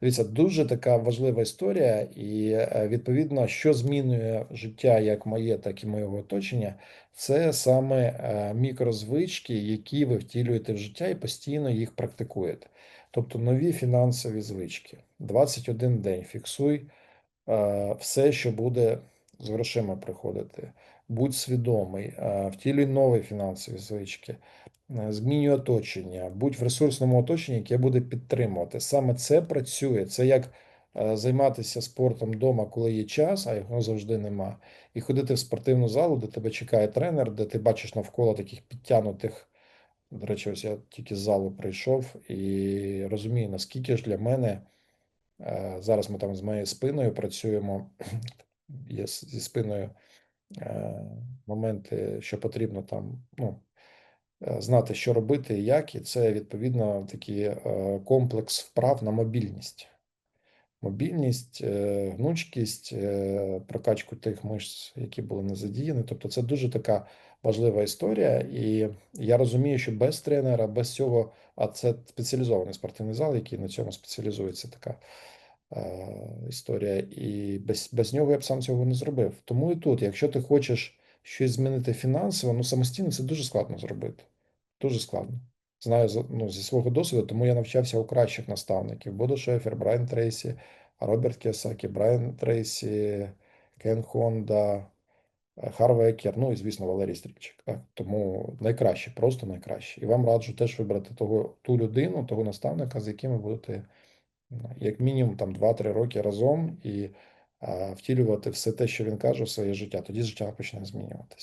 Дивіться, дуже така важлива історія, і е, відповідно, що змінює життя як моє, так і моєго оточення, це саме е, мікрозвички, які ви втілюєте в життя і постійно їх практикуєте. Тобто нові фінансові звички. 21 день фіксуй е, все, що буде з грошима приходити. Будь свідомий, втілюй нові фінансові звички, е, змінюй оточення, будь в ресурсному оточенні, яке буде підтримувати. Саме це працює. Це як е, займатися спортом вдома, коли є час, а його завжди нема. І ходити в спортивну залу, де тебе чекає тренер, де ти бачиш навколо таких підтянутих. До речі, ось я тільки з залу прийшов і розумію, наскільки ж для мене е, зараз ми там з моєю спиною працюємо. Є зі спиною е, моменти, що потрібно там ну, е, знати, що робити і як, і це відповідно такий е, комплекс вправ на мобільність. Мобільність, гнучкість, прокачку тих мишць, які були не задіяні. Тобто, це дуже така важлива історія, і я розумію, що без тренера, без цього, а це спеціалізований спортивний зал, який на цьому спеціалізується така історія, і без, без нього я б сам цього не зробив. Тому і тут, якщо ти хочеш щось змінити фінансово, ну самостійно це дуже складно зробити. Дуже складно. Знаю ну, зі свого досвіду, тому я навчався у кращих наставників: Бодо Шефер, Брайан Трейсі, Роберт Кіосакі, Брайан Трейсі, Кен Хонда, е, Харвей Екер, ну і звісно, Валерій Стрільчик. Так? Тому найкраще, просто найкраще. І вам раджу теж вибрати того, ту людину, того наставника, з яким ви будете як мінімум там 2-3 роки разом і втілювати все те, що він каже, в своє життя. Тоді життя почне змінюватися.